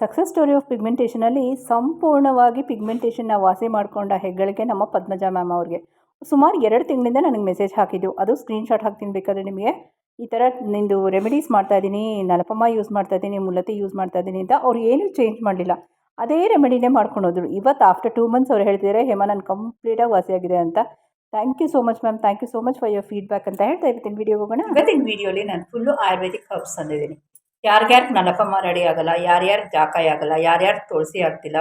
Success story of ಪಿಗ್ಮೆಂಟೇಷನಲ್ಲಿ ಸಂಪೂರ್ಣವಾಗಿ ಪಿಗ್ಮೆಂಟೇಷನ್ನ ವಾಸಿ ಮಾಡಿಕೊಂಡ ಹೆಗ್ಗಳಿಕೆ ನಮ್ಮ ಪದ್ಮಜಾ ಮ್ಯಾಮ್ ಅವ್ರಿಗೆ. ಸುಮಾರು ಎರಡು ತಿಂಗಳಿಂದ ನನಗೆ ಮೆಸೇಜ್ ಹಾಕಿದ್ದು. ಅದು ಸ್ಕ್ರೀನ್ಶಾಟ್ ಹಾಕ್ತೀನಿ ಬೇಕಾದ್ರೆ ನಿಮಗೆ. ಈ ಥರ ನಿಂದು ರೆಮಿಡೀಸ್ ಮಾಡ್ತಾ ಇದ್ದೀನಿ, ನಲಪಮ್ಮ ಯೂಸ್ ಮಾಡ್ತಾ ಇದ್ದೀನಿ ಯೂಸ್ ಮಾಡ್ತಾ ಇದ್ದೀನಿ ಅಂತ ಅವ್ರು ಏನೂ ಚೇಂಜ್ ಮಾಡಲಿಲ್ಲ. ಅದೇ ರೆಮಿಡಿನೇ ಮಾಡ್ಕೊಂಡು ಹೋದ್ರು. ಇವತ್ತು ಆಫ್ಟರ್ ಟೂ ಮಂತ್ಸ್ ಅವ್ರು ಹೇಳ್ತಿದ್ದಾರೆ ಹೇಮಾ, ನಾನು ಕಂಪ್ಲೀಟಾಗಿ ವಾಸಿಯಾಗಿದೆ ಅಂತ. Thank you so much ma'am thank you so much for your feedback ಅಂತ ಹೇಳ್ತಾ ಇರ್ತೀನಿ. ವೀಡಿಯೋ ಹೋಗೋಣ. ಇವತ್ತಿನ ವೀಡಿಯೋಲಿ ನಾನು ಫುಲ್ಲು ಆಯುರ್ವೇದಿಕ್ ಹರ್ಬ್ಸ್ ತಂದಿದ್ದೀನಿ. ಯಾರ್ಯಾರಿಗೆ ನಲಪಮ್ಮ ರೆಡಿ ಆಗಲ್ಲ, ಯಾರ್ಯಾರಿಗೆ ಜಾಕಾಯಿ ಆಗಲ್ಲ ಯಾರ್ಯಾರು ತುಳಸಿ ಆಗ್ತಿಲ್ಲ,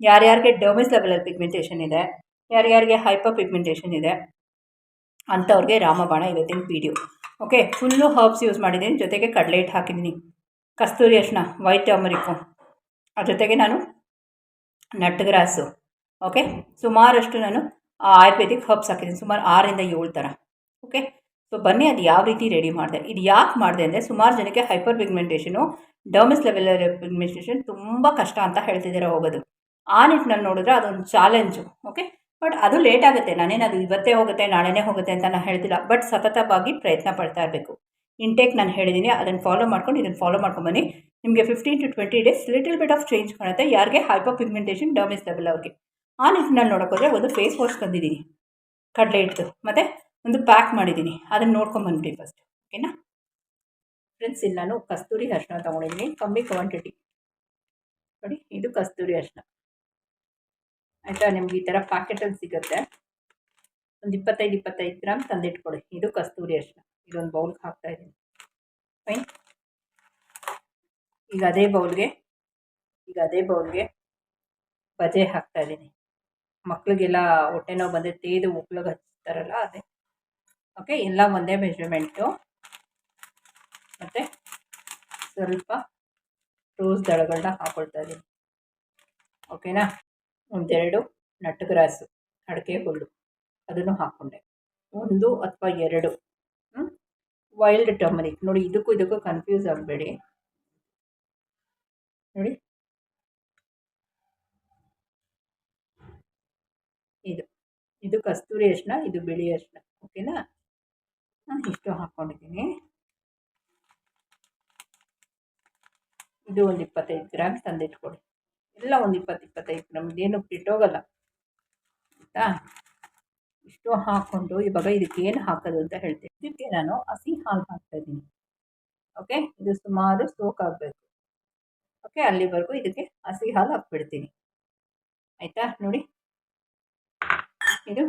ಯಾರ್ಯಾರಿಗೆ ಡರ್ಮಿಸ್ ಲೆವೆಲಲ್ಲಿ ಪಿಗ್ಮೆಂಟೇಷನ್ ಇದೆ, ಯಾರ್ಯಾರಿಗೆ ಹೈಪರ್ ಪಿಗ್ಮೆಂಟೇಷನ್ ಇದೆ ಅಂಥವ್ರಿಗೆ ರಾಮಬಾಣ ಇವತ್ತಿನ video okay full herbs use ಮಾಡಿದ್ದೀನಿ ಜೊತೆಗೆ ಕಡಲೆ ಹಾಕಿದ್ದೀನಿ ಕಸ್ತೂರಿ ಅರಿಶಿನ ವೈಟ್ ಟರ್ಮರಿಕ್ಕು ಅದ್ರ ಜೊತೆಗೆ ನಾನು ನಟ್ ಗ್ರಾಸು ಓಕೆ ಸುಮಾರಷ್ಟು ನಾನು ಆಯುರ್ವೇದಿಕ್ ಹರ್ಬ್ಸ್ ಹಾಕಿದ್ದೀನಿ ಸುಮಾರು ಆರರಿಂದ ಏಳು ಥರ. ಓಕೆ ಸೊ ಬನ್ನಿ, ಅದು ಯಾವ ರೀತಿ ರೆಡಿ ಮಾಡಿದೆ. ಇದು ಯಾಕೆ ಮಾಡಿದೆ ಅಂದರೆ, ಸುಮಾರು ಜನಕ್ಕೆ hyper pigmentation dermis level pigmentation ತುಂಬ ಕಷ್ಟ ಅಂತ ಹೇಳ್ತಿದ್ದಾರೆ ಹೋಗೋದು. ಆ ನಿಟ್ಟಿನಲ್ಲಿ ನೋಡಿದ್ರೆ ಅದೊಂದು ಚಾಲೆಂಜು ಓಕೆ ಬಟ್ ಅದು ಲೇಟ್ ಆಗುತ್ತೆ. ನಾನೇನು ಅದು ಇವತ್ತೇ ಹೋಗುತ್ತೆ, ನಾಳೆನೇ ಹೋಗುತ್ತೆ ಅಂತ ನಾನು ಹೇಳ್ತಿಲ್ಲ. ಬಟ್ ಸತತವಾಗಿ ಪ್ರಯತ್ನ ಪಡ್ತಾ ಇರಬೇಕು. ಇಂಟೇಕ್ ನಾನು ಹೇಳಿದ್ದೀನಿ ಅದನ್ನು ಫಾಲೋ ಮಾಡ್ಕೊಂಡು, ಇದನ್ನು ಫಾಲೋ ಮಾಡ್ಕೊಂಬನ್ನಿ. ನಿಮಗೆ fifteen to twenty days little bit of change ಕಾಣುತ್ತೆ, ಯಾರಿಗೆ? ಹೈಪರ್ ಪಿಗ್ಮೆಂಟೇಷನ್ ಡರ್ಮಿಸ್ ಲೆವೆಲ್ ಅವ್ರಿಗೆ. ಆ ನಿಟ್ಟಿನಲ್ಲಿ ನೋಡೋಕ್ಕೋದ್ರೆ ಒಂದು ಫೇಸ್ ವಾಶ್ ತಂದಿದ್ದೀನಿ. ಕಡಲೆ ಹಿಟ್ಟು, ಮತ್ತು ಒಂದು ಪ್ಯಾಕ್ ಮಾಡಿದ್ದೀನಿ. ಅದನ್ನು ನೋಡ್ಕೊಂಬಂದ್ಬಿಡಿ ಫಸ್ಟ್ ಓಕೆನಾ ಫ್ರೆಂಡ್ಸ್ ಇಲ್ಲಿ ನಾನು ಕಸ್ತೂರಿ ಅರಿಶಿನ ತೊಗೊಂಡಿದ್ದೀನಿ. ಕಮ್ಮಿ ಕ್ವಾಂಟಿಟಿ ನೋಡಿ, ಇದು ಕಸ್ತೂರಿ ಅರಿಶಿನ ಆಯಿತಾ? ನಿಮ್ಗೆ ಈ ಥರ ಪ್ಯಾಕೆಟಲ್ಲಿ ಸಿಗುತ್ತೆ. ಒಂದು ಇಪ್ಪತ್ತೈದು ಇಪ್ಪತ್ತೈದು ಗ್ರಾಮ್ ತಂದಿಟ್ಕೊಳ್ಳಿ. ಇದು ಕಸ್ತೂರಿ ಅರಿಶಿನ ಇದೊಂದು ಬೌಲ್ಗೆ ಹಾಕ್ತಾ ಇದ್ದೀನಿ. ಫೈನ್ ಈಗ ಅದೇ ಬೌಲ್ಗೆ ಈಗ ಅದೇ ಬೌಲ್ಗೆ ಬಜೆ ಹಾಕ್ತಾ ಇದ್ದೀನಿ. ಮಕ್ಕಳಿಗೆಲ್ಲ ಹೊಟ್ಟೆ ನೋವು ಬಂದರೆ ತೇದು, ಉಕ್ಳಿಗೆ ಹಚ್ತಾರಲ್ಲ, ಅದೇ. ಓಕೆ ಎಲ್ಲ ಒಂದೇ ಮೆಜರ್ಮೆಂಟು ಮತ್ತು ಸ್ವಲ್ಪ ರೋಸ್ ದಳಗಳನ್ನ ಹಾಕೊಳ್ತಾ ಇದ್ದೀನಿ. ಓಕೆನಾ ಒಂದೆರಡು ನಟ್ಟು ಗ್ರಾಸು ಅಡಿಕೆ ಹುಲ್ಲು, ಅದನ್ನು ಹಾಕ್ಕೊಂಡೆ ಒಂದು ಅಥವಾ ಎರಡು. ವೈಲ್ಡ್ ಟರ್ಮರಿಕ್ ನೋಡಿ, ಇದಕ್ಕೂ ಇದಕ್ಕೂ ಕನ್ಫ್ಯೂಸ್ ಆಗಬೇಡಿ. ನೋಡಿ. ಇದು. ಇದು ಕಸ್ತೂರಿ ಅರ್ಶಿನ ಇದು ಬಿಳಿ ಅರ್ಶಿನ ಓಕೆನಾ ನಾನು ಇಷ್ಟು ಹಾಕ್ಕೊಂಡಿದ್ದೀನಿ ಇದು ಒಂದು ಇಪ್ಪತ್ತೈದು ಗ್ರಾಮ್ ತಂದಿಟ್ಕೊಡಿ. ಎಲ್ಲ ಒಂದು ಇಪ್ಪತ್ತು, ಇಪ್ಪತ್ತೈದು ಗ್ರಾಮ್ ಇದೇನು ಬಿಟ್ಟೋಗಲ್ಲ ಆಯಿತಾ? ಇಷ್ಟು ಹಾಕ್ಕೊಂಡು ಇವಾಗ ಇದಕ್ಕೆ ಏನು ಹಾಕೋದು ಅಂತ ಹೇಳ್ತೀನಿ. ಇದಕ್ಕೆ ನಾನು ಹಸಿ ಹಾಲು ಹಾಕ್ತಾಯಿದ್ದೀನಿ ಓಕೆ? ಇದು ಸುಮಾರು ಸೋಕ್ ಆಗಬೇಕು. ಓಕೆ? ಅಲ್ಲಿವರೆಗೂ ಇದಕ್ಕೆ ಹಸಿ ಹಾಲು ಹಾಕ್ಬಿಡ್ತೀನಿ. ಆಯಿತಾ? ನೋಡಿ. ಇದು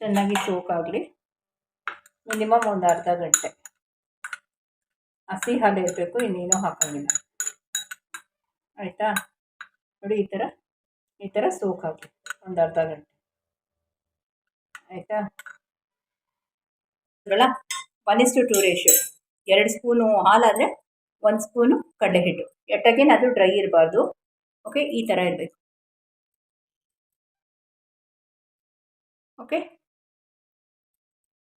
ಚೆನ್ನಾಗಿ ಸೋಕಾಗಲಿ ಮಿನಿಮಮ್ ಒಂದು ಅರ್ಧ ಗಂಟೆ. ಹಸಿ ಹಾಲು ಇರಬೇಕು, ಇನ್ನೇನೋ ಹಾಕೋಂಗಿಲ್ಲ. ಆಯಿತಾ? ನೋಡಿ, ಈ ಥರ ಈ ಥರ ಸೋಕಾಗಲಿ ಒಂದು ಅರ್ಧ ಗಂಟೆ. ಆಯಿತಾ? One is to two ratio ಎರಡು ಸ್ಪೂನು ಹಾಲಾದರೆ ಒಂದು ಸ್ಪೂನು ಕಡಲೆ ಹಿಟ್ಟು. ಎಟ್ಟಗೇನು ಅದು ಡ್ರೈ ಇರಬಾರ್ದು. ಓಕೆ ಈ ಥರ ಇರಬೇಕು. ಓಕೆ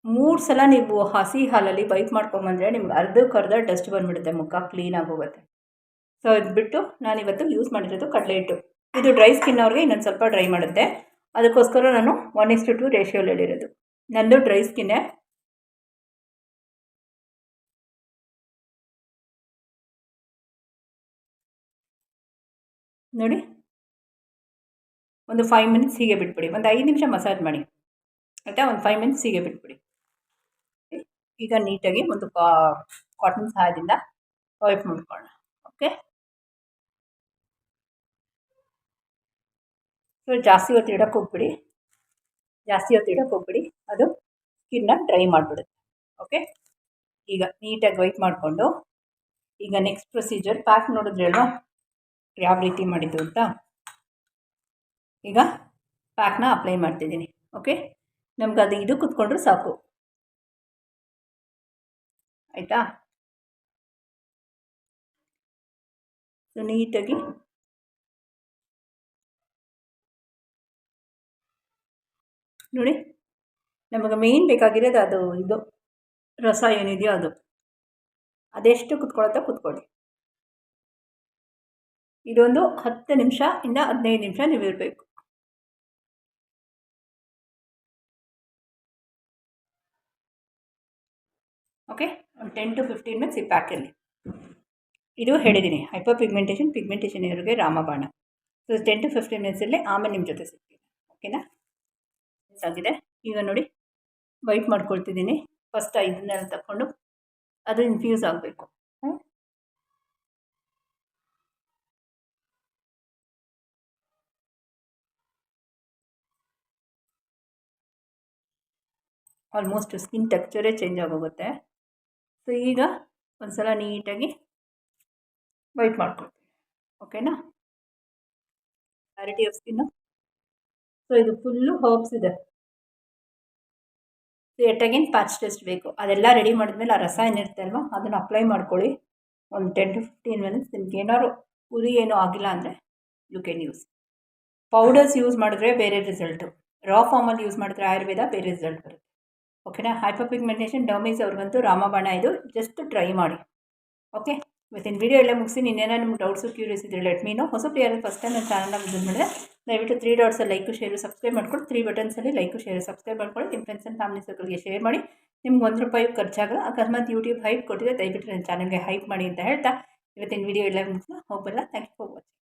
ಮೂರು ಸಲ ನೀವು ಹಸಿ ಹಾಲಲ್ಲಿ ವೈಪ್ ಮಾಡ್ಕೊಂಬಂದರೆ ನಿಮ್ಗೆ ಅರ್ಧಕ್ಕರ್ಧ ಡಸ್ಟ್ ಬಂದುಬಿಡುತ್ತೆ ಮುಖ ಕ್ಲೀನಾಗಿ ಹೋಗುತ್ತೆ ಸೊ ಇದು ಬಿಟ್ಟು ನಾನಿವತ್ತು ಯೂಸ್ ಮಾಡಿರೋದು ಕಡಲೆ ಹಿಟ್ಟು. ಇದು ಡ್ರೈ ಸ್ಕಿನ್ ಅವ್ರಿಗೆ ಇನ್ನೊಂದು ಸ್ವಲ್ಪ ಡ್ರೈ ಮಾಡುತ್ತೆ. ಅದಕ್ಕೋಸ್ಕರ ನಾನು ಒನ್ ಇಸ್ ಟು ಟು ರೇಷಿಯೋಲಿ ಹೇಳಿರೋದು. ನಂದು ಡ್ರೈ ಸ್ಕಿನ್ನೇ ನೋಡಿ. ಒಂದು ಫೈವ್ ಮಿನಿಟ್ಸ್ ಹೀಗೆ ಬಿಟ್ಬಿಡಿ. ಒಂದು ಐದು ನಿಮಿಷ ಮಸಾಜ್ ಮಾಡಿ. ಆಯಿತಾ? ಒಂದು ಫೈವ್ ಮಿನಿಟ್ಸ್ ಹೀಗೆ ಬಿಟ್ಬಿಡಿ. ಈಗ ನೀಟಾಗಿ ಒಂದು ಕಾಟನ್ ಸಹಾಯದಿಂದ ವೈಪ್ ಮಾಡ್ಕೊಳ್ಳೋಣ ಓಕೆ ಸೊ ಜಾಸ್ತಿ ಹೊತ್ತು ಇಡೋಕ್ಕೆ ಹೋಗ್ಬಿಡಿ. ಜಾಸ್ತಿ ಹೊತ್ತು ಇಡೋಕ್ಕೆ ಹೋಗ್ಬಿಡಿ. ಅದು ಸ್ಕಿನ್ನ ಡ್ರೈ ಮಾಡಿಬಿಡುತ್ತೆ ಓಕೆ ಈಗ ನೀಟಾಗಿ ವೈಪ್ ಮಾಡಿಕೊಂಡು, ಈಗ ನೆಕ್ಸ್ಟ್ ಪ್ರೊಸೀಜರ್ ಪ್ಯಾಕ್ ನೋಡಿದ್ರೆ ಅಲ್ವಾ? ಯಾವ ರೀತಿ ಮಾಡಿದ್ದು ಅಂತ? ಈಗ ಪ್ಯಾಕ್ನ ಅಪ್ಲೈ ಮಾಡ್ತಿದ್ದೀನಿ ಓಕೆ ನಮ್ಗೆ ಅದು ಇದು ಕುತ್ಕೊಂಡ್ರೆ ಸಾಕು. ಆಯಿತಾ? ಸೊ ನೀಟಾಗಿ. ನೋಡಿ, ನಮಗೆ ಮೇಯ್ನ್ ಬೇಕಾಗಿರೋದು ಅದು, ಇದು. ರಸ ಏನಿದೆಯೋ ಅದು. ಅದೆಷ್ಟು ಕುತ್ಕೊಳತ್ತ ಕುತ್ಕೊಳ್ಳಿ ಇದೊಂದು ಹತ್ತು ನಿಮಿಷ ಇಂದ ಹದಿನೈದು ನಿಮಿಷ ನೀವು ಇರಬೇಕು ಟೆನ್ ಟು ಫಿಫ್ಟೀನ್ ಮಿನಿಟ್ಸ್ ಈ ಪ್ಯಾಕಲ್ಲಿ ಇದು ಹೇಳಿದ್ದೀನಿ ಹೈಪರ್ ಪಿಗ್ಮೆಂಟೇಷನ್ ಪಿಗ್ಮೆಂಟೇಷನ್ ಇರೋರಿಗೆ ರಾಮಬಾಣ. ಸೊ ಟೆನ್ ಟು ಫಿಫ್ಟೀನ್ ಮಿನಿಟ್ಸಲ್ಲಿ ಆಮೇಲೆ ನಿಮ್ಮ ಜೊತೆ ಸಿಗ್ತೀನಿ. ಓಕೆನಾ ಆಗಿದೆ. ಈಗ ನೋಡಿ ವೈಟ್ ಮಾಡ್ಕೊಳ್ತಿದ್ದೀನಿ ಫಸ್ಟ್ ಇದನ್ನೆಲ್ಲ ತಗೊಂಡು ಅದು ಇನ್ಫ್ಯೂಸ್ ಆಗಬೇಕು. ಆಲ್ಮೋಸ್ಟ್ ಸ್ಕಿನ್ ಟೆಕ್ಚರೇ ಚೇಂಜ್ ಆಗೋಗುತ್ತೆ. ಸೊ ಈಗ ಒಂದು ಸಲ ನೀಟಾಗಿ ವೈಟ್ ಮಾಡ್ಕೊಳ್ತೀನಿ. ಓಕೆನಾ ಕ್ಲಾರಿಟಿ ಆಫ್ ಸ್ಕಿನ್ನು ಸೊ ಇದು ಫುಲ್ಲು ಹರ್ಬ್ಸ್ ಇದೆ. ಸೊ ಎಟ್ಟಾಗಿನ ಪ್ಯಾಚ್ ಟೆಸ್ಟ್ ಬೇಕು. ಅದೆಲ್ಲ ರೆಡಿ ಮಾಡಿದ್ಮೇಲೆ ಆ ರಸ ಏನಿರುತ್ತೆ ಅಲ್ವಾ? ಅದನ್ನು ಅಪ್ಲೈ ಮಾಡ್ಕೊಳ್ಳಿ. ಒಂದು ಟೆನ್ ಟು ಫಿಫ್ಟೀನ್ ಮಿನಿಟ್ಸ್ ನಿಮ್ಗೆ ಏನಾದ್ರು ಉರಿ ಏನೂ ಆಗಿಲ್ಲ ಅಂದರೆ you can use powders use ಮಾಡಿದ್ರೆ ಬೇರೆ ರಿಸಲ್ಟು ರಾ ಫಾರ್ಮಲ್ಲಿ ಯೂಸ್ ಮಾಡಿದ್ರೆ ಆಯುರ್ವೇದ ಬೇರೆ ರಿಸಲ್ಟ್ ಬರುತ್ತೆ. ಓಕೆನಾ? ಹೈಪರ್ ಪಿಗ್ಮೆಂಟೇಷನ್ ಡರ್ಮೀಸ್ ಅವ್ರಿಗಂತೂ ರಾಮಬಾಣ ಇದು. ಜಸ್ಟ್ ಟ್ರೈ ಮಾಡಿ. ಓಕೆ? ಇವತ್ತಿನ ವೀಡಿಯೋ ಎಲ್ಲ ಮುಗಿಸಿ ಇನ್ನೇನೋ ನಿಮ್ಗೆ ಡೌಟ್ಸು ಕ್ಯೂರಿಯಸ್ ಇದ್ರೆ ಲೆಟ್ ಮೀನು ಹೊಸ ಪ್ಲೇಯರ್ ಫಸ್ಟ್ ಟೈಮ್ ನನ್ನ ಚಾನಲ್ನ ವಿಸಿಟ್ ಮಾಡಿದ್ರೆ ದಯವಿಟ್ಟು ತ್ರೀ ಡಾಟ್ಸಲ್ಲಿ ಲೈಕು ಶೇರು ಸಬ್ಸ್ಕ್ರೈಬ್ ಮಾಡ್ಕೊಂಡು ತ್ರೀ ಬಟನ್ಸಲ್ಲಿ ಲೈಕು ಶೇರು ಸಬ್ಸ್ಕ್ರೈಬ್ ಮಾಡ್ಕೊಳ್ಳಿ. ನಿಮ್ಮ ಫ್ರೆಂಡ್ಸ್ ಆ್ಯಂಡ್ ಫ್ಯಾಮಿಲಿ ಸರ್ಕಲ್ಗೆ ಶೇರ್ ಮಾಡಿ. ನಿಮ್ಗೆ ಒಂದು ರೂಪಾಯಿ ಖರ್ಚಾಗಲ್ಲ. ಅಕಸ್ಮಾತ್ ಯೂಟ್ಯೂಬ್ ಹೈಪ್ ಕೊಟ್ಟಿದೆ ದಯವಿಟ್ಟು ನನ್ನ ಚಾನಲ್ಗೆ ಹೈಪ್ ಮಾಡಿ ಅಂತ ಹೇಳ್ತಾ. ಇವತ್ತಿನ ವೀಡಿಯೋ ಎಲ್ಲ ಮುಗಿಸ್ತಾ ಹೋಗಲ್ಲ ಥ್ಯಾಂಕ್ ಯು ಫಾರ್ ವಾಚಿಂಗ್